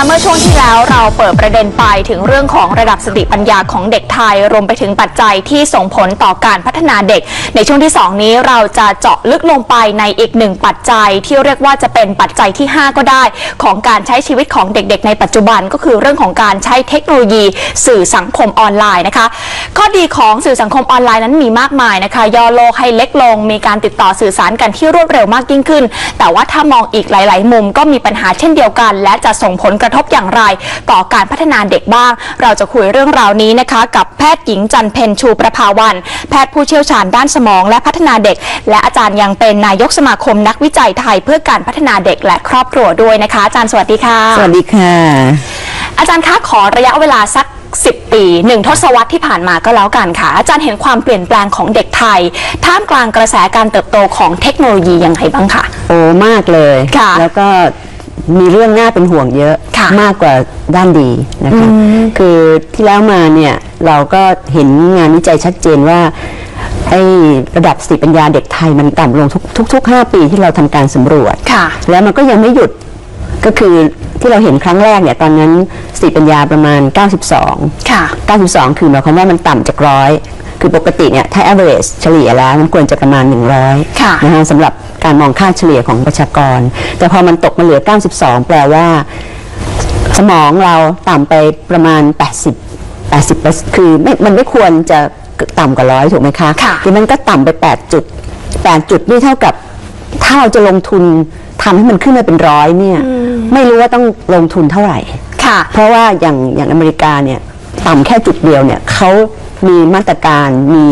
คะเมื่อช่วงที่แล้วเราเปิดประเด็นไปถึงเรื่องของระดับสติปัญญาของเด็กไทย รวมไปถึงปัจจัยที่ส่งผลต่อการพัฒนาเด็ก ในช่วงที่ 2 นี้เราจะเจาะลึกลงไปในอีกหนึ่งปัจจัยที่เรียกว่าจะเป็นปัจจัยที่ 5 ก็ได้ ของการใช้ชีวิตของเด็กๆ ในปัจจุบันก็คือเรื่องของการใช้เทคโนโลยีสื่อสังคมออนไลน์นะคะข้อดีของสื่อสังคมออนไลน์นั้นมีมากมายนะคะย่อโลกให้เล็กลง มีการติดต่อสื่อสารกันที่รวดเร็วมากยิ่งขึ้น แต่ว่าถ้ามองอีกหลาย ๆ มุมก็มีปัญหาเช่นเดียวกัน และจะส่งผลกระทบอย่างไร ต่อการพัฒนาเด็กบ้าง เราจะคุยเรื่องราวนี้นะคะกับแพทย์หญิงจันเพนชูประภาวัน แพทย์ผู้เชี่ยวชาญด้านสมองและพัฒนาเด็ก และอาจารย์ยังเป็นนายกสมาคมนักวิจัยไทย เพื่อการพัฒนาเด็กและครอบครัวด้วยนะคะอาจารย์สวัสดีค่ะ สวัสดีค่ะ อาจารย์คะขอระยะเวลาสัก10 ปีหนึ่งทศวรรษที่ผ่านมาก็แล้วกันค่ะ อาจารย์เห็นความเปลี่ยนแปลงของเด็กไทย ท่ามกลางกระแสการเติบโตของเทคโนโลยียังไงบ้างคะโอ้มากเลยค่ะแล้วก็ มีเรื่องน่าเป็นห่วงเยอะค่ะมากกว่าด้านดีนะคะคือที่แล้วมาเนี่ยเราก็เห็นงานวิจัยชัดเจนว่าไอ้ระดับสติปัญญาเด็กไทยมันต่ำลงทุกทุกทุกห้าปีที่เราทำการสำรวจค่ะแล้วมันก็ยังไม่หยุดก็คือที่เราเห็นครั้งแรกเนี่ยตอนนั้นสติปัญญาประมาณ 92 ค่ะ 92 คือหมายความว่ามันต่ำจากร้อยคือปกติเนี่ยถ้า average เฉลี่ยแล้วมันควรจะประมาณ 100 ค่ะนะฮะสำหรับ การมองค่าเฉลี่ยของประชากร แต่พอมันตกมาเหลือ 92 แปลว่า สมองเราต่ำไปประมาณ 80 80 คือไม่มันไม่ควรจะต่ำกว่าร้อยถูกไหมคะค่ะอมันก็ต่ำไป 8 จุด 8 จุดนี่เท่ากับถ้าเราจะลงทุนทำให้มันขึ้นมาเป็นร้อยเนี่ย ไม่รู้ว่าต้องลงทุนเท่าไหร่ ค่ะ เพราะว่าอย่างอย่างอเมริกาเนี่ย ต่ำแค่จุดเดียวเนี่ยเขามีมาตรการมี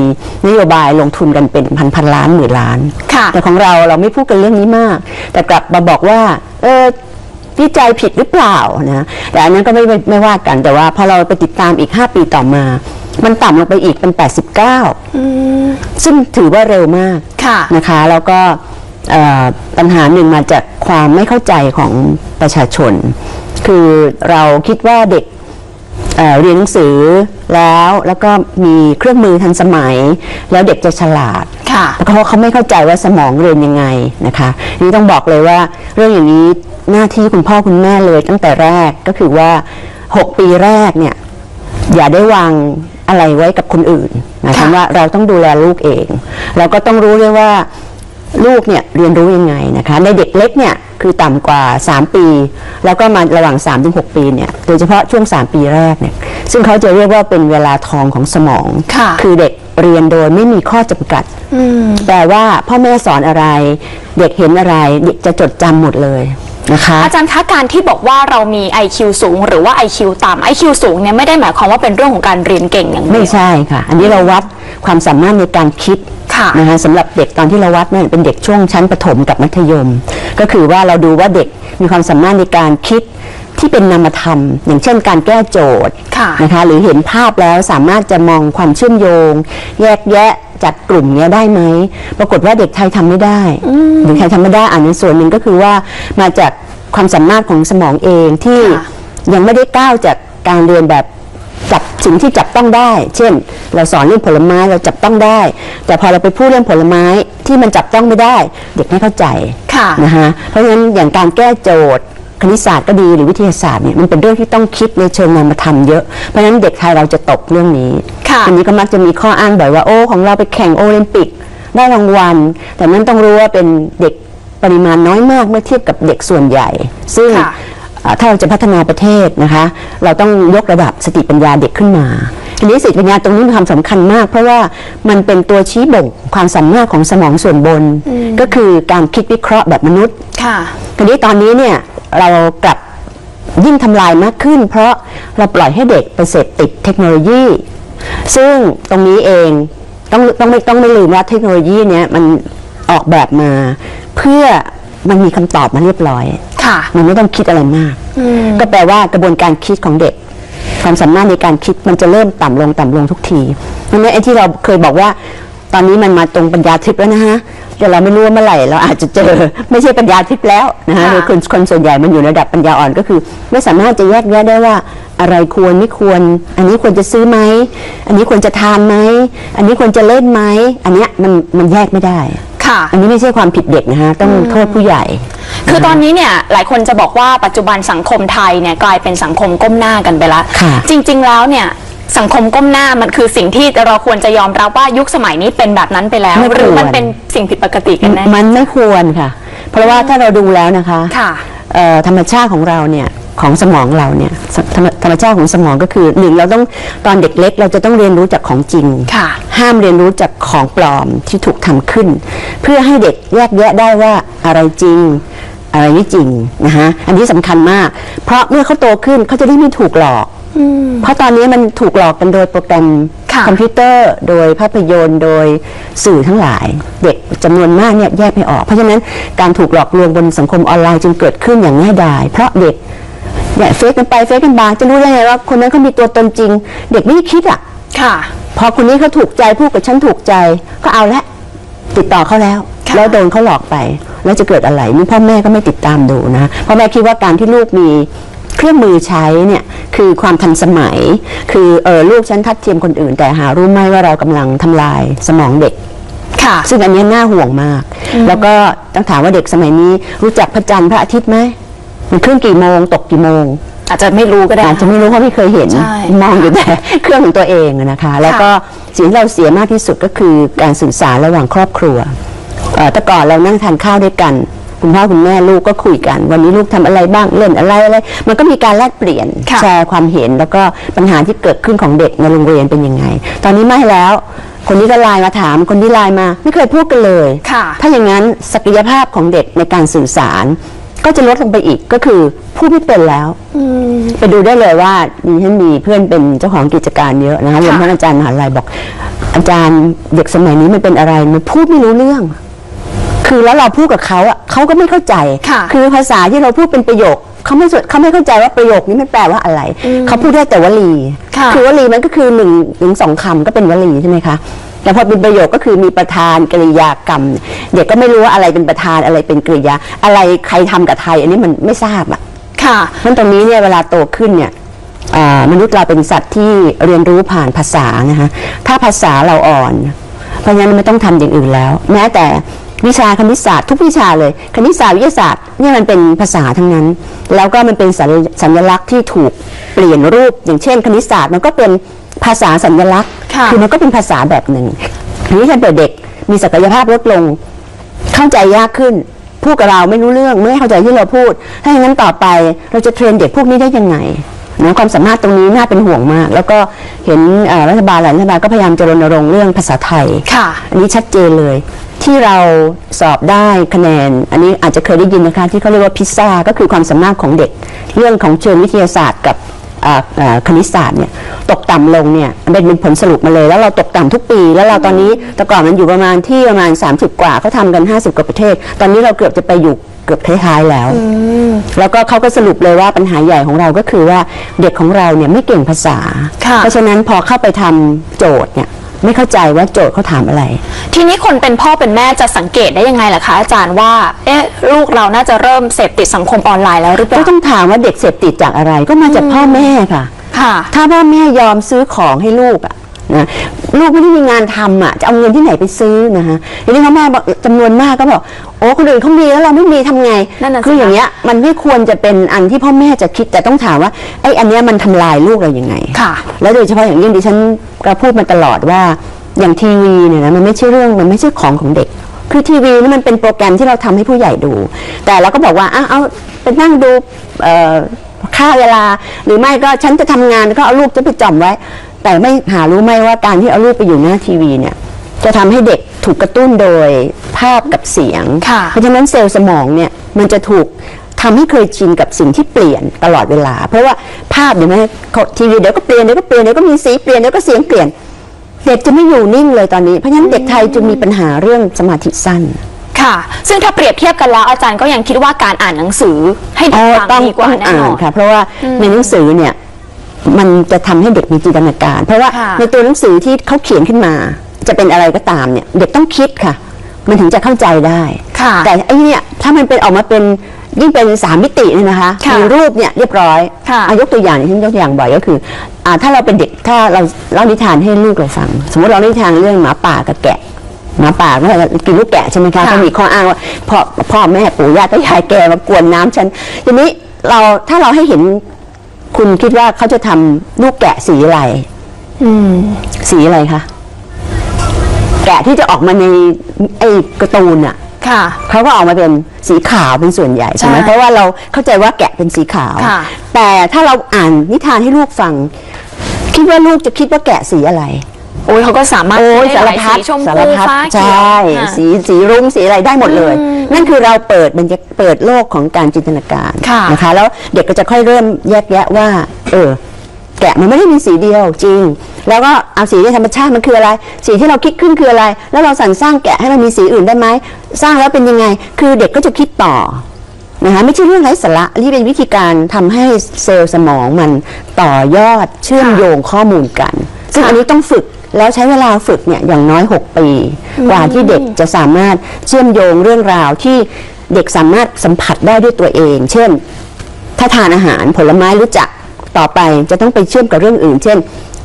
นโยบายลงทุนกันเป็นพันพันล้านหมื่นล้าน ค่ะ แต่ของเราเราไม่พูดกันเรื่องนี้มาก แต่กลับมาบอกว่า เออวิจัยผิดหรือเปล่านะแต่อันนั้นก็ไม่ไม่ไม่ว่ากันแต่ว่าพอเราไปติดตามอีก 5 ปีต่อมา มันต่ำลงไปอีกเป็น 89 ซึ่งถือว่าเร็วมากค่ะ นะคะ แล้วก็เอ่อปัญหาหนึ่งมาจากความไม่เข้าใจของประชาชน คือเราคิดว่าเด็ก เอ่อเรียนหนังสือแล้วแล้วก็มีเครื่องมือทันสมัย แล้วเด็กจะฉลาดค่ะเพราะเขาไม่เข้าใจว่าสมองเรียนยังไงนะคะนี่ต้องบอกเลยว่าเรื่องอย่างนี้หน้าที่คุณพ่อคุณแม่เลยตั้งแต่แรกก็คือว่า 6 ปีแรกเนี่ยอย่าได้วางอะไรไว้กับคนอื่นนะค่ะคะว่าเราต้องดูแลลูกเอง เราก็ต้องรู้ด้วยว่า ลูกเนี่ยเรียนรู้ยังไงนะคะ ในเด็กเล็กเนี่ยคือต่ำกว่า 3 ปี แล้วก็มาระหว่าง 3-6 ปีเนี่ยโดยเฉพาะช่วง 3 ปีแรกเนี่ยซึ่งเขาจะเรียกว่าเป็นเวลาทองของสมองค่ะคือเด็กเรียนโดยไม่มีข้อจำกัดแปลว่าพ่อแม่สอนอะไร เด็กเห็นอะไร เด็กจะจดจำหมดเลยนะคะอาจารย์คะการที่บอกว่าเรามี IQ สูง หรือว่า IQ ต่ำ IQ สูงเนี่ยไม่ได้หมายความว่าเป็นเรื่องของการเรียนเก่งอย่างเดีไม่ยวใช่ค่ะ อันนี้เราวัดความสามารถในการคิด ค่ะนะคะสำหรับเด็กตอนที่เราวัดเนี่ยเป็นเด็กช่วงชั้นประถมกับมัธยม ก็คือว่าเราดูว่าเด็กมีความสามารถในการคิดที่เป็นนามธรรม อย่างเช่นการแก้โจทย์ค่ะนะคะหรือเห็นภาพแล้วสามารถจะมองความเชื่อมโยง แยกแยะจากกลุ่มเนี้ยได้ไหม ปรากฏว่าเด็กไทยทำไม่ได้เด็กไทยทำไม่ได้อันในส่วนหนึ่งก็คือว่ามาจากความสามารถของสมองเองที่ค่ะยังไม่ได้ก้าวจากการเรียนแบบ จับสิ่งที่จับต้องได้ เช่น เราสอนเรื่องผลไม้เราจับต้องได้ แต่พอเราไปพูดเรื่องผลไม้ที่มันจับต้องไม่ได้ เด็กไม่เข้าใจค่ะนะคะเพราะฉะนั้นอย่างการแก้โจทย์คณิตศาสตร์ก็ดีหรือวิทยาศาสตร์เนี่ยมันเป็นเรื่องที่ต้องคิดในเชิงนามธรรมเยอะ เพราะฉะนั้นเด็กไทยเราจะตกเรื่องนี้ค่ะอันนี้ก็มักจะมีข้ออ้างบ่อยว่าโอ้ของเราไปแข่งโอลิมปิกได้รางวัล แต่นั้นต้องรู้ว่าเป็นเด็กปริมาณน้อยมากเมื่อเทียบกับเด็กส่วนใหญ่ ซึ่งค่ะอ่า ถ้าเราจะพัฒนาประเทศนะคะ เราต้องยกระดับสติปัญญาเด็กขึ้นมาทีนี้สติปัญญาตรงนี้มีความสำคัญมาก เพราะว่ามันเป็นตัวชี้บ่งความสามารถของสมองส่วนบน ก็คือการคิดวิเคราะห์แบบมนุษย์ค่ะทีนี้ตอนนี้เนี่ยเรากลับยิ่งทำลายมากขึ้น เพราะเราปล่อยให้เด็กไปเสพติดเทคโนโลยี ซึ่งตรงนี้เองต้องต้องไม่ต้องไม่ลืมว่าเทคโนโลยีเนี่ยมันออกแบบมา เพื่อ มันมีคำตอบมาเรียบร้อย ค่ะ มันไม่ต้องคิดอะไรมาก ก็แปลว่ากระบวนการคิดของเด็ก ความสามารถในการคิดมันจะเริ่มต่ำลงต่ำลงทุกทีเพราะฉะนั้นไอ้ที่เราเคยบอกว่า ตอนนี้มันมาตรงปัญญาทิพย์แล้วนะฮะแต่เราไม่รู้ว่าเมื่อไหร่เราอาจจะเจอไม่ใช่ปัญญาทิพย์แล้วนะฮะค่ะโดยคนคนส่วนใหญ่มันอยู่ในระดับปัญญาอ่อนก็คือ ไม่สามารถจะแยกแยะได้ว่าอะไรควรไม่ควร อันนี้ควรจะซื้อไหม อันนี้ควรจะทานไหม อันนี้ควรจะเล่นไหม อันเนี้ยมันมันแยกไม่ได้ ค่ะ อันนี้ไม่ใช่ความผิดเด็กนะคะต้องโทษผู้ใหญ่ คือตอนนี้เนี่ยหลายคนจะบอกว่าปัจจุบันสังคมไทยเนี่ยกลายเป็นสังคมก้มหน้ากันไปแล้วค่ะ จริง ๆ แล้วเนี่ยสังคมก้มหน้ามันคือสิ่งที่เราควรจะยอมรับว่ายุคสมัยนี้เป็นแบบนั้นไปแล้ว ไม่ควร หรือมันเป็นสิ่งผิดปกติกันแน่มันไม่ควรค่ะ เพราะว่าถ้าเราดูแล้วนะคะค่ะ เอ่อธรรมชาติของเราเนี่ยของสมองเราเนี่ยสธรรม ธรรมชาติของสมองก็คือหนึ่งเราต้องตอนเด็กเล็ก เราจะต้องเรียนรู้จากของจริงค่ะห้ามเรียนรู้จากของปลอมที่ถูกทำขึ้น เพื่อให้เด็กแยกแยะได้ว่าอะไรจริงอะไรไม่จริงนะคะอันนี้สำคัญมาก เพราะเมื่อเขาโตขึ้นเขาจะได้ไม่ถูกหลอกเพราะตอนนี้มันถูกหลอกกันโดยโปรแกรมค่ะคอมพิวเตอร์โดยภาพยนตร์โดยสื่อทั้งหลาย เด็กจำนวนมากเนี่ยแยกไม่ออก เพราะฉะนั้นการถูกหลอกลวงบนสังคมออนไลน์จึงเกิดขึ้นอย่างง่ายดาย เพราะเด็ก เนี่ยเฟซกันไปเฟซกันมาจะรู้ได้ไงว่าคนนั้นเขามีตัวตนจริง เด็กไม่ได้คิดอะ ค่ะ พอคนนี้เขาถูกใจพูดกับฉันถูกใจก็เอาละติดต่อเขาแล้วค่ะแล้วโดนเขาหลอกไป แล้วจะเกิดอะไรนี่พ่อแม่ก็ไม่ติดตามดูนะพ่อแม่คิดว่าการที่ลูกมีเครื่องมือใช้เนี่ยคือความทันสมัย คือเออลูกฉันทัดเทียมคนอื่น แต่หารู้ไหมว่าเรากำลังทำลายสมองเด็กค่ะ ซึ่งอันนี้น่าห่วงมาก แล้วก็ต้องถามว่าเด็กสมัยนี้รู้จักพระจันทร์พระอาทิตย์ไหม มันขึ้นกี่โมง ตกกี่โมง อาจจะไม่รู้ก็ได้อาจจะไม่รู้เพราะไม่เคยเห็นใช่มองอยู่แต่เครื่องของตัวเองอะนะคะ แล้วก็สิ่งที่เราเสียมากที่สุดก็คือการสื่อสารระหว่างครอบครัวเอ่อแต่ก่อนเรานั่งทานข้าวด้วยกัน คุณพ่อคุณแม่ลูกก็คุยกัน วันนี้ลูกทำอะไรบ้างเล่นอะไรอะไรมันก็มีการแลกเปลี่ยนค่ะแชร์ความเห็นแล้วก็ปัญหาที่เกิดขึ้นของเด็กในโรงเรียนเป็นยังไง ตอนนี้ไม่แล้วคนนี้ก็ไลน์มาถามคนนี้ไลน์มา ไม่เคยพูดกันเลยค่ะถ้าอย่างนั้นศักยภาพของเด็กในการสื่อสาร ก็จะลดลงไปอีกก็คือพูดไม่เป็นแล้วไปดูได้เลยว่าดิฉันมีเพื่อนเป็นเจ้าของกิจการเยอะนะคะรวมทั้งอาจารย์มหาลัยบอก อาจารย์เด็กสมัยนี้มันเป็นอะไรมันพูดไม่รู้เรื่อง คือแล้วเราพูดกับเขาอะเขาก็ไม่เข้าใจค่ะอภาษาที่เราพูดเป็นประโยคเขาไม่สนเขาไม่เข้าใจว่าประโยคนี้มันแปลว่าอะไร เขาพูดได้แต่วลีค่ะอวลีมันก็คือหนึ่งหนึ่งสองคำก็เป็นวลีใช่ไหมคะ แต่พอเป็นประโยคก็คือมีประธานกริยากรรม เด็กก็ไม่รู้ว่าอะไรเป็นประธานอะไรเป็นกริยา อะไรใครทำกับไทยอันนี้มันไม่ทราบอะค่ะเพราะตรงนี้เนี่ยเวลาโตขึ้นเนี่ยอ่ามนุษย์เราเป็นสัตว์ที่เรียนรู้ผ่านภาษานะคะถ้าภาษาเราอ่อน เพราะฉะนั้นไม่ต้องทำอย่างอื่นแล้ว แม้แต่วิชาคณิตศาสตร์ทุกวิชาเลย คณิตศาสตร์วิทยาศาสตร์เนี่ยมันเป็นภาษาทั้งนั้น แล้วก็มันเป็นสัญสัญลักษณ์ที่ถูกเปลี่ยนรูปอย่างเช่น คณิตศาสตร์มันก็เป็นภาษาสัญลักษณ์ ค่ะอมันก็เป็นภาษาแบบหนึ่งทีนี้ถ้าเกิดเด็กมีศักยภาพลดลง เข้าใจยากขึ้นพูดกับเราไม่รู้เรื่องไม่เข้าใจที่เราพูด ถ้าอย่างนั้นต่อไปเราจะเทรนเด็กพวกนี้ได้ยังไงนะความสามารถตรงนี้น่าเป็นห่วงมาก แล้วก็เห็นเอ่อรัฐบาลหลายรัฐบาลก็พยายามจะรณรงค์เรื่องภาษาไทยค่ะ อันนี้ชัดเจนเลย ที่เราสอบได้คะแนน อันนี้อาจจะเคยได้ยินนะคะ ที่เขาเรียกว่าพิซซ่าก็คือความสามารถของเด็ก เรื่องของเชิงวิทยาศาสตร์กับอ่าอ่า คณิตศาสตร์เนี่ยตกต่ำลงเนี่ยเป็นเป็นผลสรุปมาเลย แล้วเราตกต่ำทุกปี แล้วเราตอนนี้แต่ก่อนมันอยู่ประมาณที่ประมาณ 30 กว่าเขาทำกัน 50 กว่าประเทศ ตอนนี้เราเกือบจะไปอยู่เกือบท้ายๆแล้ว แล้วก็เขาก็สรุปเลยว่าปัญหาใหญ่ของเราก็คือว่าเด็กของเราเนี่ยไม่เก่งภาษาค่ะเพราะฉะนั้นพอเข้าไปทำโจทย์เนี่ย ไม่เข้าใจว่าโจทย์เขาถามอะไร ทีนี้คนเป็นพ่อเป็นแม่จะสังเกตได้ยังไงล่ะคะอาจารย์ว่า เอ๊ะลูกเราน่าจะเริ่มเสพติดสังคมออนไลน์แล้วหรือเปก็ล่าต้องถามว่าเด็กเสพติดจากอะไรก็มาจากพ่อแม่ค่ะ ค่ะ ถ้าพ่อแม่ยอมซื้อของให้ลูกอะ นะลูกไม่ได้มีงานทำอะจะเอาเงินที่ไหนไปซื้อนะฮะทีนี้พ่อแม่บอกจำนวนมากก็บอกโอ้คนอื่นเขามีแล้วเราไม่มีทำไงนั่นน่ะสิคืออย่างเงี้ยมันไม่ควรจะเป็นอันที่พ่อแม่จะคิดแต่ต้องถามว่าไอ้อันเนี้ยมันทำลายลูกเรายังไงค่ะ แล้วโดยเฉพาะอย่างยิ่งดิฉันก็พูดมาตลอดว่าอย่างทีวีเนี่ยนะมันไม่ใช่เรื่องมันไม่ใช่ของของเด็ก คือทีวีนี่มันเป็นโปรแกรมที่เราทำให้ผู้ใหญ่ดู แต่เราก็บอกว่าอ้าวเอาไปนั่งดูเอ่อค่าเวลาหรือไม่ก็ฉันจะทำงานก็เอาลูกจะไปจอมไว้ แต่ไม่หารู้ไหมว่าการที่เอาลูกไปอยู่หน้าทีวีเนี่ย จะทำให้เด็กถูกกระตุ้นโดยภาพกับเสียงค่ะเพราะฉะนั้นเซลล์สมองเนี่ยมันจะถูกทำให้เคยชินกับสิ่งที่เปลี่ยนตลอดเวลา เพราะว่าภาพเดี๋ยวไหมเขาทีวีเดี๋ยวก็เปลี่ยนเดี๋ยวก็เปลี่ยนเดี๋ยวก็มีสีเปลี่ยนเดี๋ยวก็เสียงเปลี่ยน เด็กจะไม่อยู่นิ่งเลยตอนนี้เพราะฉะนั้นเด็กไทยจะมีปัญหาเรื่องสมาธิสั้นค่ะ ซึ่งถ้าเปรียบเทียบกันแล้วอาจารย์ก็ยังคิดว่าการอ่านหนังสือให้เด็กฟังต้องดีกว่าต้องแน่อ่านอนนค่ะ เพราะว่าในหนังสือเนี่ย มันจะทำให้เด็กมีจินตนาการ เพราะว่าค่ะในตัวหนังสือที่เขาเขียนขึ้นมา จะเป็นอะไรก็ตามเนี่ยเด็กต้องคิดค่ะ มันถึงจะเข้าใจได้ค่ะแต่ไอ้เนี่ยถ้ามันเป็นออกมาเป็นยิ่งเป็นสามมิติเนี่ยนะคะค่ะมีรูปเนี่ยเรียบร้อยค่ะอายกตัวอย่างที่ฉันยกตัวอย่างบ่อยก็คืออ่าถ้าเราเป็นเด็กถ้าเราเล่านิทานให้ลูกเราฟัง สมมติเราเล่านิทานเรื่องหมาป่ากับแกะหมาป่าก็กินลูกแกะใช่ไหมคะค่ะก็มีข้ออ้างว่าพ่อพ่อแม่ปู่ย่าตายายแกมากวนน้ำฉันทีนี้เราถ้าเราให้เห็น คุณคิดว่าเขาจะทำลูกแกะสีอะไรอืมสีอะไรคะแกะที่จะออกมาในไอ้การ์ตูนอะค่ะเขาก็ออกมาเป็นสีขาวเป็นส่วนใหญ่ใช่ไหมใช่เพราะว่าเราเข้าใจว่าแกะเป็นสีขาวค่ะแต่ถ้าเราอ่านนิทานให้ลูกฟัง คิดว่าลูกจะคิดว่าแกะสีอะไร โอ้ยเขาก็สามารถโอ้ยได้สารหลายพัดสีชมสาพูรพัดฟ้าใชเขียว่ค่ะสีสีรุ้งสีอะไรได้หมดเลย นั่นคือเราเปิดมันจะเปิดโลกของการจินตนาการค่ะนะคะ แล้วเด็กก็จะค่อยเริ่มแยกแยะว่า เออ แกะมันไม่ได้มีสีเดียวจริง แล้วก็เอาสีในธรรมชาติมันคืออะไร สีที่เราคิดขึ้นคืออะไร แล้วเราสรรสร้างแกะให้มันมีสีอื่นได้ไหมสร้างแล้วเป็นยังไง คือเด็กก็จะคิดต่อ นะคะไม่ใช่เรื่องไร้สาระนี่เป็นวิธีการทำให้เซลล์สมองมันต่อยอดเชื่อมโยงข้อมูลกัน ซึ่งอันนี้ต้องฝึก แล้วใช้เวลาฝึกเนี่ยอย่างน้อย 6 ปี กว่าที่เด็กจะสามารถเชื่อมโยงเรื่องราวที่เด็กสามารถสัมผัสได้ด้วยตัวเอง เช่น ถ้าทานอาหารผลไม้รู้จักต่อไปจะต้องไปเชื่อมกับเรื่องอื่น เช่น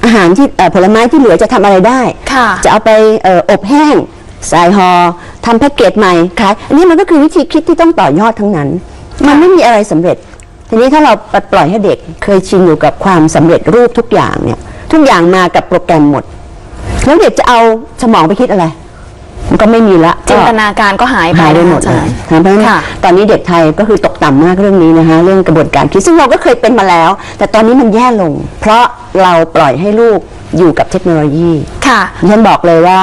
อาหารที่เอ่อผลไม้ที่เหลือจะทำอะไรได้ค่ะจะเอาไปเอ่ออบแห้งใส่ห่อทำแพ็กเกจใหม่ขายอันนี้มันก็คือวิธีคิดที่ต้องต่อยอดทั้งนั้น มันไม่มีอะไรสำเร็จ ทีนี้ถ้าเราปล่อยให้เด็กเคยชินอยู่กับความสำเร็จรูปทุกอย่างเนี่ยทุกอย่างมากับโปรแกรมหมด แล้วเด็กจะเอาสมองไปคิดอะไร มันก็ไม่มีละจินตก็นาการก็หายไปหายไปหมดอาเลจารยย์นะเพราะฉะนั้นค่ะตอนนี้เด็กไทยก็คือตกต่ำมากเรื่องนี้นะคะเรื่องกระบวนการคิดซึ่งเราก็เคยเป็นมาแล้ว แต่ตอนนี้มันแย่ลง เพราะเราปล่อยให้ลูกอยู่กับเทคโนโลยีค่ะฉันบอกเลยว่า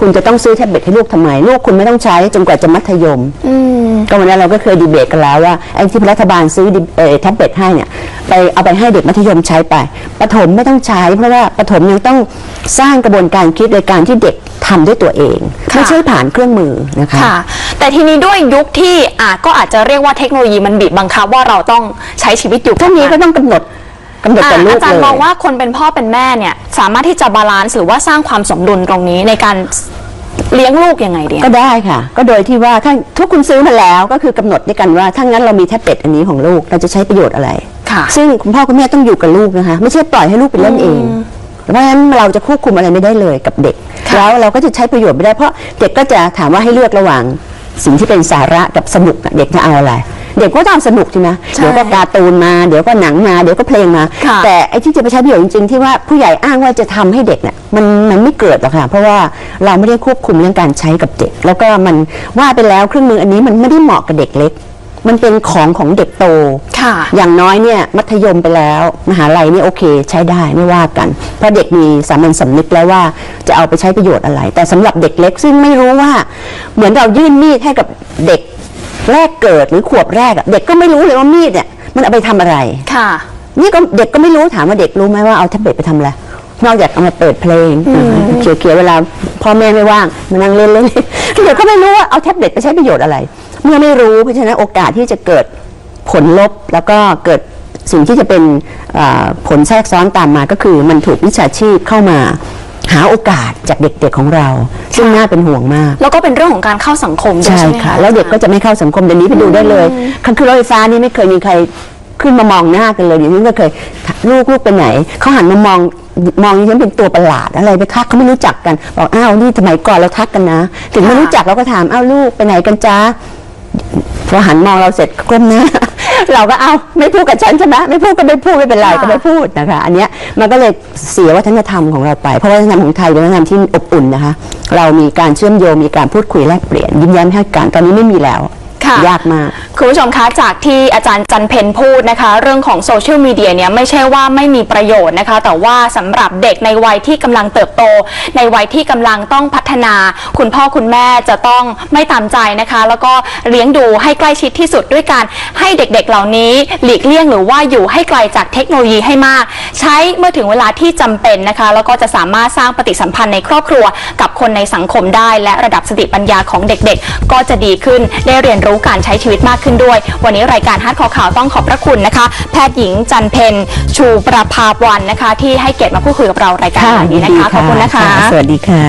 คุณจะต้องซื้อแท็บเล็ตให้ลูกทำไม ลูกคุณไม่ต้องใช้จนกว่าจะมัธยม อืม ก็วันนั้นเราก็เคยดีเบตกันแล้วว่าไอ้ที่รัฐบาลซื้อดิเอ่อแท็บเล็ตให้เนี่ยไปเอาไปให้เด็กมัธยมใช้ไปประถมไม่ต้องใช้ เพราะว่าประถมยังต้องสร้างกระบวนการคิดโดยการที่เด็กทำด้วยตัวเองค่ะไม่ใช่ผ่านเครื่องมือนะคะค่ะแต่ทีนี้ด้วยยุคที่อาจก็อาจจะเรียกว่าเทคโนโลยีมันบีบบังคับว่าเราต้องใช้ชีวิตอยู่พวกนี้ก็ต้องกำหนดกำหนดอะกับลูกอาจารเลย์ยมองว่าคนเป็นพ่อเป็นแม่เนี่ย สามารถที่จะบาลานซ์หรือว่าสร้างความสมดุลตรงนี้ในการ เลี้ยงลูกยังไงดีก็ได้ค่ะ ก็โดยที่ว่าถ้าทุกคุณซื้อมาแล้วก็คือกำหนดด้วยกันว่าถ้างั้นเรามีแท็บเล็ตอันนี้ของลูกเราจะใช้ประโยชน์อะไร ค่ะ ซึ่งคุณพ่อคุณแม่ต้องอยู่กับลูกนะคะ ไม่ใช่ปล่อยให้ลูกไปเล่นเอง เพราะฉะนั้นเราจะควบคุมอะไรไม่ได้เลยกับเด็กค่ะแล้วเราก็จะใช้ประโยชน์ไม่ได้เพราะเด็กก็จะถามว่าให้เลือกระหว่าง สิ่งที่เป็นสาระกับสนุกอะเด็กจะเอาอะไร เด็กก็ต้องเอาสนุกใช่ไหมใช่เดี๋ยวก็การ์ตูนมาเดี๋ยวก็หนังมาเดี๋ยวก็เพลงมาค่ะแต่ไอ้ที่จะไปใช้ประโยชน์จริงๆที่ว่าผู้ใหญ่อ้างว่าจะทำให้เด็กเนี่ยมันมันไม่เกิดหรอกค่ะ เพราะว่าเราไม่ได้ควบคุมเรื่องการใช้กับเด็ก แล้วก็มันว่าไปแล้วเครื่องมืออันนี้มันไม่ได้เหมาะกับเด็กเล็กมันเป็นของของเด็กโตค่ะอย่างน้อยเนี่ยมัธยมไปแล้ว มหาลัยเนี่ยโอเค ใช้ได้ไม่ว่ากัน เพราะเด็กมีสามัญสำนึกแล้วว่าจะเอาไปใช้ประโยชน์อะไร แต่สำหรับเด็กเล็กซึ่งไม่รู้ว่า เหมือนเรายื่นมีดให้กับเด็ก แรกเกิดหรือขวบแรกอะเด็กก็ไม่รู้เลยว่ามีดเนี่ยมันเอาไปทำอะไร ค่ะ นี่ก็เด็กก็ไม่รู้ถามว่าเด็กรู้ไหมว่าเอาแท็บเล็ตไปทำอะไรนอกจากเอามาเปิดเพลงเขียวเขียวๆเวลาพ่อแม่ไม่ว่างมานั่งเล่นเล่นเด็กก็ไม่รู้ว่าเอาแท็บเล็ตไปใช้ประโยชน์อะไร เมื่อไม่รู้เพราะฉะนั้นโอกาสที่จะเกิดผลลบแล้วก็เกิดสิ่งที่จะเป็นอ่าผลแทรกซ้อนตามมาก็คือมันถูกวิชาชีพเข้ามา หาโอกาสจากเด็กๆของเรา ซึ่งน่าเป็นห่วงมากแล้วก็เป็นเรื่องของการเข้าสังคมด้วยใช่ใช่ไหมค่ะคะแล้วเด็กก็จะไม่เข้าสังคมเดี๋ยวนี้ไปดูได้เลยคันคือรถไฟฟ้านี่ไม่เคยมีใครขึ้นมามองหน้ากันเลยเดี๋ยวนี้ก็เคยลูกลูกไปไหนเขาหันมามองมองฉันเป็นตัวประหลาดอะไรไปทักเขาไม่รู้จักกันบอกอ้าวนี่สมัยก่อนเราทักกันนะ ถึงไม่รู้จักเราก็ถามอ้าวลูกไปไหนกันจ้าพอหันมองเราเสร็จก้มหน้า เราก็เอาไม่พูดกับฉันใช่ไหมไม่พูดก็ไม่พูดไม่เป็นไรค่ะก็ไม่พูดนะคะ อันเนี้ยมันก็เลยเสียวัฒนธรรมของเราไป เพราะวัฒนธรรมของไทยเป็นวัฒนธรรมที่อบอุ่นนะคะ เรามีการเชื่อมโยงมีการพูดคุยแลกเปลี่ยนยิ้มแย้มให้กันตอนนี้ไม่มีแล้วค่ะ ยากมาก คุณผู้ชมคะจากที่อาจารย์จันเพนพูดนะคะ เรื่องของโซเชียลมีเดียเนี่ยไม่ใช่ว่าไม่มีประโยชน์นะคะ แต่ว่าสำหรับเด็กในวัยที่กำลังเติบโต ในวัยที่กำลังต้องพัฒนา คุณพ่อคุณแม่จะต้องไม่ตามใจนะคะ แล้วก็เลี้ยงดูให้ใกล้ชิดที่สุดด้วยการให้เด็กๆเหล่านี้หลีกเลี่ยงหรือว่าอยู่ให้ไกลจากเทคโนโลยีให้มาก ใช้เมื่อถึงเวลาที่จำเป็นนะคะ แล้วก็จะสามารถสร้างปฏิสัมพันธ์ในครอบครัว กับคนในสังคมได้ และระดับสติปัญญาของเด็กๆ ก็จะดีขึ้นได้เรียนรู้การใช้ชีวิตมากขึ้นด้วย วันนี้รายการฮัทคอข่าวต้องขอบพระคุณนะคะ แพทย์หญิงจันเพนชูประภาวันนะคะ ที่ให้เกียรติมาพูดคุยกับเรารายการวันนี้นะคะขอบคุณนะคะ สวัสดีค่ะ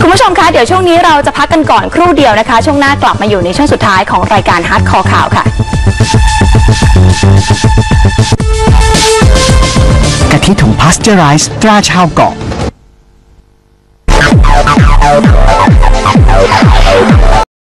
คุณผู้ชมคะเดี๋ยวช่วงนี้เราจะพักกันก่อนครู่เดียวนะคะ ช่วงหน้ากลับมาอยู่ในช่วงสุดท้ายของรายการฮัทคอข่าวค่ะกะทิถุงพาสเจอไรส์ตราชาวเกาะ out.